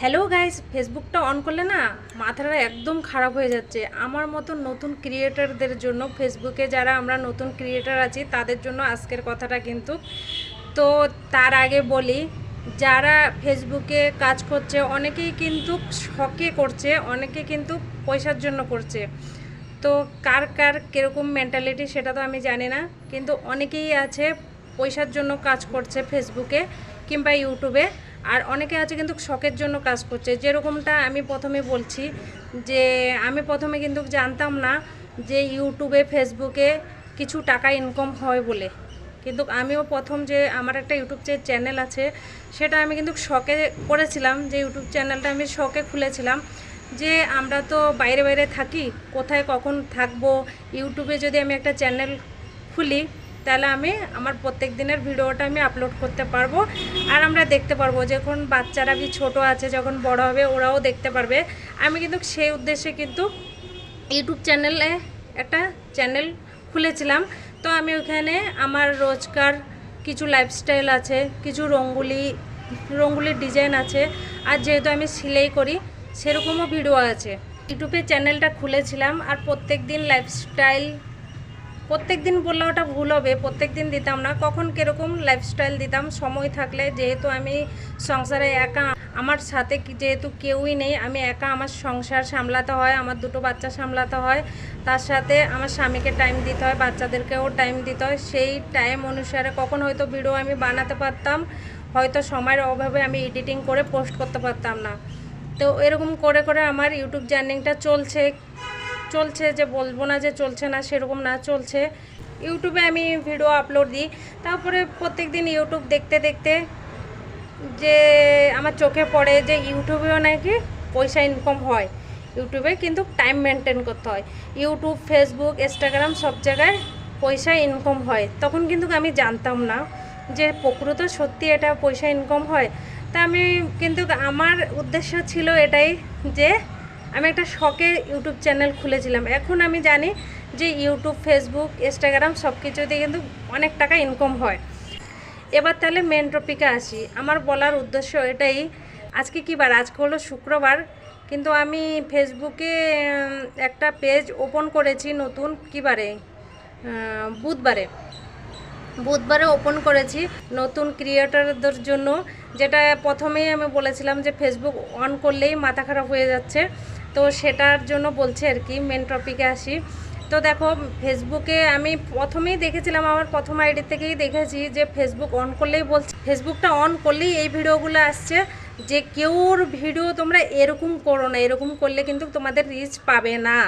Hello guys ফেসবুকটা on করলে না মাথাটা একদম খারাপ হয়ে যাচ্ছে। আমার মতো নতুন ক্রিয়েটারদের জন্য ফেসবুকে যারা আমরা নতুন ক্রিয়েটার আছি, তাদের জন্য আজকের কথাটা কিন্তু। তো তার আগে বলি, যারা ফেসবুকে কাজ করছে, অনেকেই কিন্তু শখে করছে, অনেকে কিন্তু পয়সার জন্য করছে। তো কার কার কীরকম মেন্টালিটি সেটা তো আমি জানি না, কিন্তু অনেকেই আছে পয়সার জন্য কাজ করছে ফেসবুকে কিংবা ইউটিউবে আর অনেকে আছে কিন্তু শখের জন্য কাজ করছে। যেরকমটা আমি প্রথমে বলছি যে, আমি প্রথমে কিন্তু জানতাম না যে ইউটিউবে, ফেসবুকে কিছু টাকা ইনকাম হয় বলে। কিন্তু আমিও প্রথম যে আমার একটা ইউটিউব যে চ্যানেল আছে, সেটা আমি কিন্তু শখে করেছিলাম যে ইউটিউব চ্যানেলটা আমি শখে খুলেছিলাম যে, আমরা তো বাইরে বাইরে থাকি, কোথায় কখন থাকব? ইউটিউবে যদি আমি একটা চ্যানেল খুলি তাহলে আমি আমার প্রত্যেক দিনের ভিডিওটা আমি আপলোড করতে পারব। আর আমরা দেখতে পারব যখন বাচ্চারা কি ছোট আছে, যখন বড় হবে, ওরাও দেখতে পারবে। আমি কিন্তু সেই উদ্দেশ্যে কিন্তু ইউটিউব চ্যানেলে একটা চ্যানেল খুলেছিলাম। তো আমি ওখানে আমার রোজকার কিছু লাইফস্টাইল আছে, কিছু রঙ্গুলি রঙ্গুলির ডিজাইন আছে। আর যেহেতু আমি সিলাই করি, সেরকমও ভিডিও আছে। ইউটিউবে চ্যানেলটা খুলেছিলাম। আর প্রত্যেক দিন লাইফস্টাইল প্রত্যেক দিন বললে ওটা ভুল হবে প্রত্যেক দিন দিতাম না। কখন কীরকম লাইফস্টাইল দিতাম, সময় থাকলে যেহেতু আমি সংসারে একা, আমার সাথে যেহেতু কেউই নেই, আমি একা আমার সংসার সামলাতে হয়, আমার দুটো বাচ্চা সামলাতে হয়। তার সাথে আমার স্বামীকে টাইম দিতে হয়, বাচ্চাদেরকেও টাইম দিতে হয়। সেই টাইম অনুসারে কখন হয়তো ভিডিও আমি বানাতে পারতাম, হয়তো সময়ের অভাবে আমি এডিটিং করে পোস্ট করতে পারতাম না। তো এরকম করে করে আমার ইউটিউব জার্নিংটা চলছে। চলছে যে বলব না যে চলছে না, সেরকম না চলছে। ইউটিউবে আমি ভিডিও আপলোড দিই। তারপরে প্রত্যেক দিন ইউটিউব দেখতে দেখতে যে আমার চোখে পড়ে যে ইউটিউবেও নাকি পয়সা ইনকাম হয়। ইউটিউবে কিন্তু টাইম মেনটেন করতে হয়। ইউটিউব ফেসবুক ইনস্টাগ্রাম সব জায়গায় পয়সা ইনকাম হয়। তখন কিন্তু আমি জানতাম না যে প্রকৃত সত্যি এটা পয়সা ইনকাম হয়। তা আমি কিন্তু আমার উদ্দেশ্য ছিল এটাই যে আমি একটা শখে ইউটিউব চ্যানেল খুলেছিলাম। এখন আমি জানি যে ইউটিউব, ফেসবুক, ইনস্টাগ্রাম সব কিছুতে কিন্তু অনেক টাকা ইনকাম হয়। এবার তাহলে মেন টপিকে আসি। আমার বলার উদ্দেশ্য এটাই, আজকে কী বার? আজকে হলো শুক্রবার, কিন্তু আমি ফেসবুকে একটা পেজ ওপেন করেছি নতুন কী বারে? বুধবারে। বুধবারে ওপেন করেছি নতুন ক্রিয়েটারদের জন্য, যেটা প্রথমেই আমি বলেছিলাম যে ফেসবুক অন করলেই মাথা খারাপ হয়ে যাচ্ছে। তো সেটার জন্য বলছে আর কি মেন টপিকে আসি। তো দেখো ফেসবুকে আমি প্রথমেই দেখেছিলাম, আমার প্রথম আইডি থেকেই দেখেছি যে ফেসবুক অন করলেই বলছে ফেসবুকটা অন করলেই এই ভিডিওগুলো আসছে যে কেউর ভিডিও তোমরা এরকম করো না, এরকম করলে কিন্তু তোমাদের রিচ পাবে না।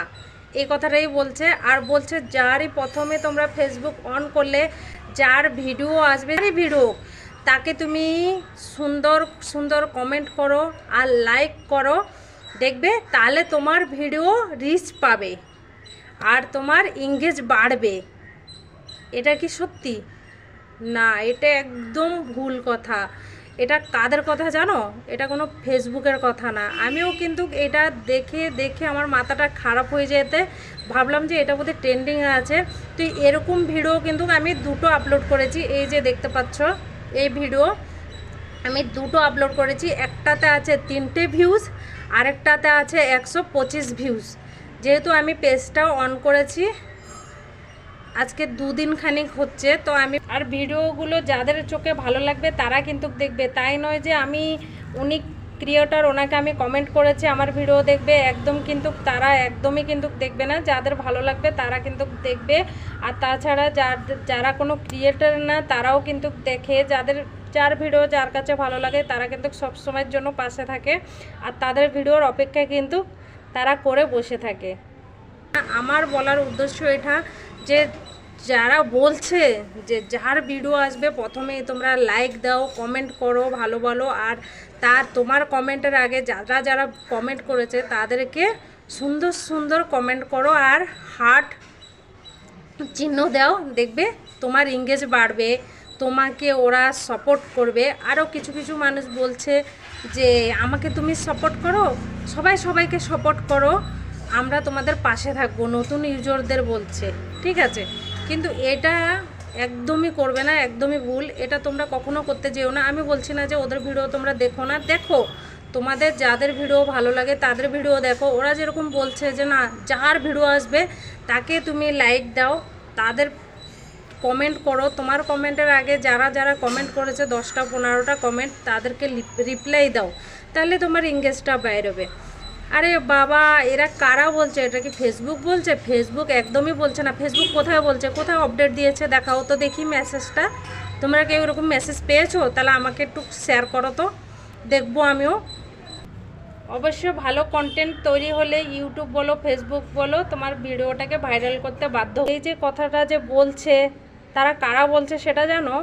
এই কথাটাই বলছে, আর বলছে যারই প্রথমে তোমরা ফেসবুক অন করলে যার ভিডিও আসবে, যারই ভিডিও, তাকে তুমি সুন্দর সুন্দর কমেন্ট করো আর লাইক করো। দেখবে, তাহলে তোমার ভিডিও রিচ পাবে আর তোমার ইংগেজ বাড়বে। এটা কি সত্যি? না, এটা একদম ভুল কথা। এটা কাদের কথা জানো? এটা কোনো ফেসবুকের কথা না। আমিও কিন্তু এটা দেখে দেখে আমার মাথাটা খারাপ হয়ে যেতে ভাবলাম যে এটা বোধহয় ট্রেন্ডিং আছে। তো এরকম ভিডিও কিন্তু আমি দুটো আপলোড করেছি। এই যে দেখতে পাচ্ছ, এই ভিডিও আমি দুটো আপলোড করেছি। একটাতে আছে তিনটে ভিউজ আরেকটাতে আছে একশো পঁচিশ ভিউজ যেহেতু আমি পেজটাও অন করেছি, আজকে দুদিন খানিক হচ্ছে, তো আমি আর ভিডিওগুলো যাদের চোখে ভালো লাগবে তারা কিন্তু দেখবে। তাই নয় যে আমি উনি ক্রিয়েটার ওনাকে আমি কমেন্ট করেছি, আমার ভিডিও দেখবে, একদম কিন্তু তারা একদমই কিন্তু দেখবে না। যাদের ভালো লাগবে তারা কিন্তু দেখবে। আর তাছাড়া যার যারা কোনো ক্রিয়েটার না, তারাও কিন্তু দেখে। যাদের যার ভিডিও যার কাছে ভালো লাগে তারা কিন্তু সব সময়ের জন্য পাশে থাকে। আর তাদের ভিডিওর অপেক্ষায় কিন্তু তারা করে বসে থাকে। আমার বলার উদ্দেশ্য এটা যে যারা বলছে যে যার ভিডিও আসবে প্রথমেই তোমরা লাইক দাও কমেন্ট করো, ভালো ভালো আর তার তোমার কমেন্টের আগে যারা যারা কমেন্ট করেছে তাদেরকে সুন্দর সুন্দর কমেন্ট করো আর হার্ট চিহ্ন দাও। দেখবে তোমার ইংগেজ বাড়বে। তোমাকে ওরা সাপোর্ট করবে। আরও কিছু কিছু মানুষ বলছে যে, আমাকে তুমি সাপোর্ট করো, সবাই সবাইকে সাপোর্ট করো, আমরা তোমাদের পাশে থাকব, নতুন ইউজারদের বলছে। ঠিক আছে? কিন্তু এটা একদমই করবে না, একদমই ভুল। এটা তোমরা কখনো করতে যেও না। আমি বলছি না যে, ওদের ভিডিও তোমরা দেখো না। দেখো, তোমাদের যাদের ভিডিও ভালো লাগে, তাদের ভিডিও দেখো। ওরা যেরকম বলছে যে, না, যার ভিডিও আসবে, তাকে তুমি লাইক দাও। তাদের কমেন্ট করো। তোমার কমেন্টের আগে যারা যারা কমেন্ট করেছে, দশটা, পনেরোটা কমেন্ট তাদেরকে রিপ্লাই দাও। তাহলে তোমার ইংগেজটা বেরোবে। আরে বাবা, এরা কারা বলছে? এটা কি ফেসবুক বলছে? ফেসবুক একদমই বলছে না। ফেসবুক কোথায় বলছে? কোথায় আপডেট দিয়েছে? দেখাও তো দেখি মেসেজটা তোমরা কেউ এরকম মেসেজ পেয়েছ? তাহলে আমাকে একটু শেয়ার করো তো। দেখব আমিও। অবশ্য ভালো কন্টেন্ট তৈরি হলে ইউটিউব বলো ফেসবুক বলো, তোমার ভিডিওটাকে ভাইরাল করতে বাধ্য এই যে কথাটা যে বলছে তারা কারা বলছে সেটা জানো?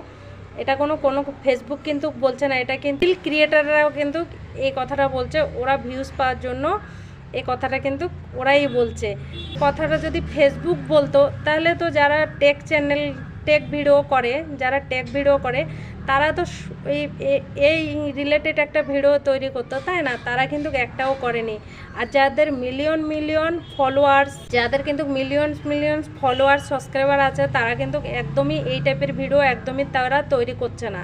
এটা কোনো কোনো ফেসবুক কিন্তু বলছে না, এটা কিন্তু ক্রিয়েটাররাও কিন্তু এই কথাটা বলছে, ওরা ভিউজ পাওয়ার জন্য এই কথাটা কিন্তু ওরাই বলছে। কথাটা যদি ফেসবুক বলতো, তাহলে তো যারা টেক চ্যানেল টেক ভিডিও করে, যারা টেক ভিডিও করে, তারা তো এই রিলেটেড একটা ভিডিও তৈরি করতো, তাই না? তারা কিন্তু একটাও করেনি। আর যাদের মিলিয়ন মিলিয়ন ফলোয়ার্স যাদের কিন্তু মিলিয়ন মিলিয়ন ফলোয়ার সাবস্ক্রাইবার আছে, তারা কিন্তু একদমই এই টাইপের ভিডিও একদমই তারা তৈরি করছে না।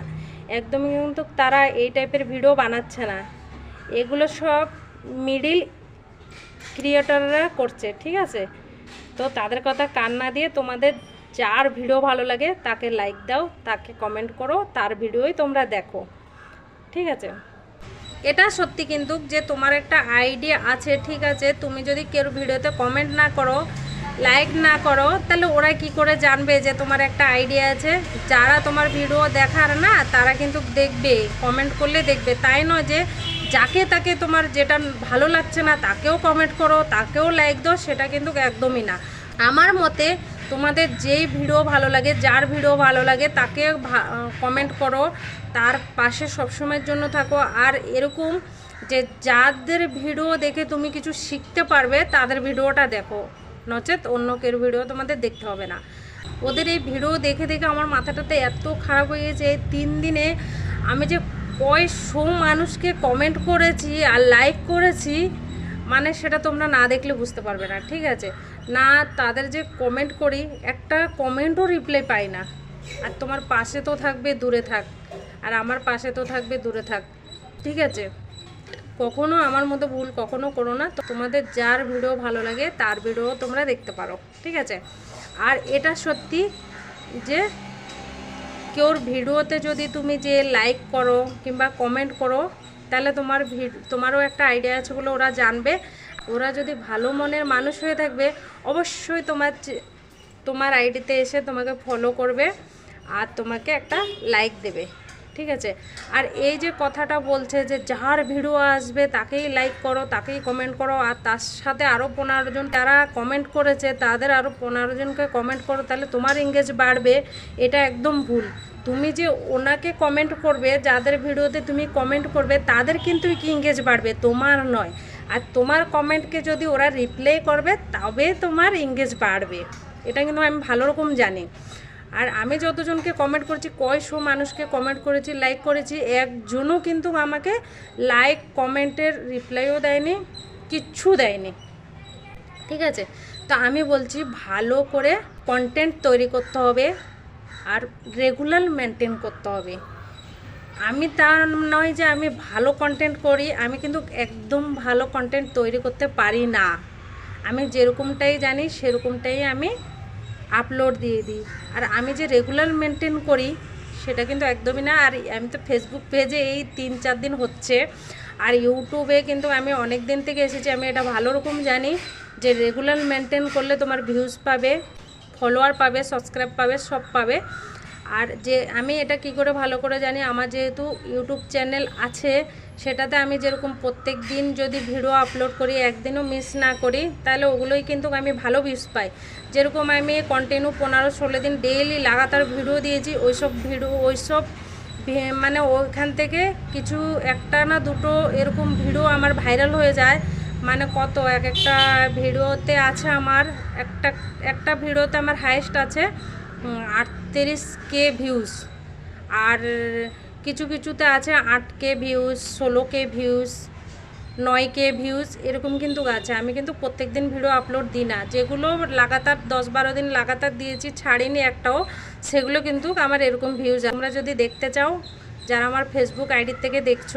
একদমই কিন্তু তারা এই টাইপের ভিডিও বানাচ্ছে না। এগুলো সব মিডিল ক্রিয়েটররা করছে, ঠিক আছে? তো তাদের কথা কান্না দিয়ে তোমাদের যার ভিডিও ভালো লাগে তাকে লাইক দাও, তাকে কমেন্ট করো, তার ভিডিওই তোমরা দেখো। ঠিক আছে? এটা সত্যি কিন্তু যে তোমার একটা আইডিয়া আছে, ঠিক আছে? তুমি যদি কেউ ভিডিওতে কমেন্ট না করো লাইক না করো, তাহলে ওরা কি করে জানবে যে তোমার একটা আইডিয়া আছে? যারা তোমার ভিডিও দেখার না, তারা কিন্তু দেখবে কমেন্ট করলে দেখবে। তাই নয় যে যাকে তাকে তোমার যেটা ভালো লাগছে না, তাকেও কমেন্ট করো, তাকেও লাইক দাও, সেটা কিন্তু একদমই না। আমার মতে তোমাদের যেই ভিডিও ভালো লাগে, যার ভিডিও ভালো লাগে, তাকে কমেন্ট করো। তার পাশে সবসময়ের জন্য থাকো। আর এরকম যে যাদের ভিডিও দেখে তুমি কিছু শিখতে পারবে, তাদের ভিডিওটা দেখো। নচেত অন্য কেউ ভিডিও তোমাদের দেখতে হবে না। ওদের এই ভিডিও দেখে দেখে আমার মাথাটাতে এত খারাপ হয়ে গেছে। তিন দিনে আমি যে কয়শো মানুষকে কমেন্ট করেছি আর লাইক করেছি মানে সেটা তোমরা না দেখলে বুঝতে পারবে না। ঠিক আছে? না, তাদের যে কমেন্ট করি, একটা কমেন্টও রিপ্লাই পাই না। আর তোমার পাশে তো থাকবে, দূরে থাক। আর আমার পাশে তো থাকবে, দূরে থাক। ঠিক আছে? কখনো আমার মতো ভুল কখনো করো না। তো তোমাদের যার ভিডিও ভালো লাগে, তার ভিডিও তোমরা দেখতে পারো। ঠিক আছে? আর এটা সত্যি যে, কেউর ভিডিওতে যদি তুমি যে লাইক করো কিংবা কমেন্ট করো, তাহলে তোমার তোমারও একটা আইডিয়া আছে বলে ওরা জানবে। ওরা যদি ভালো মনের মানুষ হয়ে থাকবে, অবশ্যই তোমার তোমার আইডিতে এসে তোমাকে ফলো করবে আর তোমাকে একটা লাইক দেবে, ঠিক আছে? আর এই যে কথাটা বলছে যে যার ভিডিও আসবে তাকেই লাইক করো, তাকেই কমেন্ট করো, আর তার সাথে আরও পনেরো জন তারা কমেন্ট করেছে, তাদের আরও পনেরো জনকে কমেন্ট করো, তাহলে তোমার এঙ্গেজ বাড়বে, এটা একদম ভুল। তুমি যে ওনাকে কমেন্ট করবে, যাদের ভিডিওতে তুমি কমেন্ট করবে, তাদের কিন্তু কি ইংগেজ বাড়বে? তোমার নয়। আর তোমার কমেন্টকে যদি ওরা রিপ্লাই করবে, তবে তোমার ইংগেজ বাড়বে। এটা কিন্তু আমি ভালো রকম জানি। আর আমি যতজনকে কমেন্ট করেছি, কয়শো মানুষকে কমেন্ট করেছি লাইক করেছি, একজনও কিন্তু আমাকে লাইক কমেন্টের রিপ্লাইও দেয়নি, কিচ্ছু দেয়নি। ঠিক আছে? তো আমি বলছি, ভালো করে কন্টেন্ট তৈরি করতে হবে, আর রেগুলার মেনটেন করতে হবে। আমি তা নয় যে আমি ভালো কন্টেন্ট করি, আমি কিন্তু একদম ভালো কন্টেন্ট তৈরি করতে পারি না। আমি যেরকমটাই জানি, সেরকমটাই আমি আপলোড দিয়ে দিই। আর আমি যে রেগুলার মেনটেন করি, সেটা কিন্তু একদমই না। আর আমি তো ফেসবুক পেজে এই তিন চার দিন হচ্ছে। আর ইউটিউবে কিন্তু আমি অনেক দিন থেকে এসেছি, আমি এটা ভালো রকম জানি যে রেগুলার মেনটেন করলে তোমার ভিউজ পাবে ফলোয়ার পাবে সাবস্ক্রাইব পাবে, সব পাবে। আর যে আমি এটা কি করে ভালো করে জানি? আমার যেহেতু ইউটিউব চ্যানেল আছে, সেটাতে আমি যেরকম প্রত্যেক দিন যদি ভিডিও আপলোড করি, একদিনও মিস না করি, তাহলে ওগুলোই কিন্তু আমি ভালো ভিউজ পাই। যেরকম আমি কন্টিনিউ পনেরো ষোলো দিন ডেইলি লাগাতার ভিডিও দিয়েছি, ওইসব ভিডিও ওইসব মানে ওইখান থেকে কিছু একটা না দুটো এরকম ভিডিও আমার ভাইরাল হয়ে যায়। মানে কত? এক একটা ভিডিওতে আছে আমার, একটা একটা ভিডিওতে আমার হাইয়েস্ট আছে। আটত্রিশ কে ভিউজ। আর কিছু কিছুতে আছে আট কে ভিউজ, ষোলো কে ভিউজ, নয় কে ভিউজ, এরকম কিন্তু আছে। আমি কিন্তু প্রত্যেক দিন ভিডিও আপলোড দিই না। যেগুলো লাগাতার দশ বারো দিন লাগাতার দিয়েছি, ছাড়িনি একটাও, সেগুলো কিন্তু আমার এরকম ভিউজ তোমরা যদি দেখতে চাও, যারা আমার ফেসবুক আইডির থেকে দেখছ,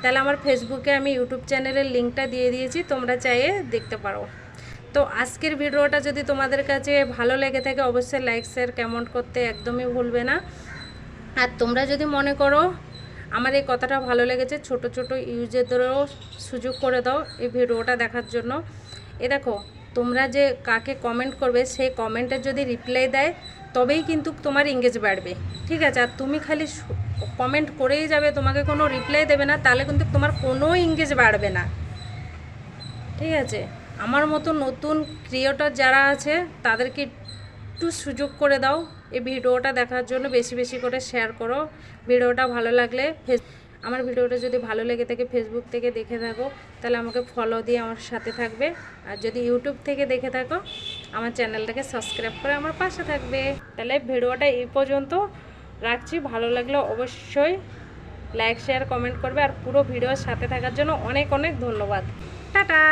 তাহলে আমার ফেসবুকে আমি ইউটিউব চ্যানেলের লিঙ্কটা দিয়ে দিয়েছি, তোমরা চাইয়ে দেখতে পারো। তো আজকের ভিডিওটা যদি তোমাদের কাছে ভালো লেগে থাকে, অবশ্যই লাইক শেয়ার কমেন্ট করতে একদমই ভুলবে না। আর তোমরা যদি মনে করো আমার এই কথাটা ভালো লেগেছে, ছোট ছোট ইউজেদেরও সুযোগ করে দাও এই ভিডিওটা দেখার জন্য। এ দেখো, তোমরা যে কাকে কমেন্ট করবে, সেই কমেন্টের যদি রিপ্লাই দেয়, তবেই কিন্তু তোমার ইংগেজ বাড়বে। ঠিক আছে? আর তুমি খালি কমেন্ট করেই যাবে, তোমাকে কোনো রিপ্লাই দেবে না, তাহলে কিন্তু তোমার কোনো ইংগেজ বাড়বে না। ঠিক আছে? আমার মতো নতুন ক্রিয়েটর যারা আছে, তাদেরকে একটু সুযোগ করে দাও। এই ভিডিওটা দেখার জন্য বেশি বেশি করে শেয়ার করো। ভিডিওটা ভালো লাগলে আমার ভিডিওটা যদি ভালো লেগে থাকে ফেসবুক থেকে দেখে থাকো, তাহলে আমাকে ফলো দিয়ে আমার সাথে থাকবে। আর যদি ইউটিউব থেকে দেখে থাকো, আমার চ্যানেলটাকে সাবস্ক্রাইব করে আমার পাশে থাকবে। তাহলে ভিডিওটা এই পর্যন্ত রাখছি। ভালো লাগলে অবশ্যই লাইক শেয়ার কমেন্ট করবে। আর পুরো ভিডিওর সাথে থাকার জন্য অনেক অনেক ধন্যবাদ। টাটা!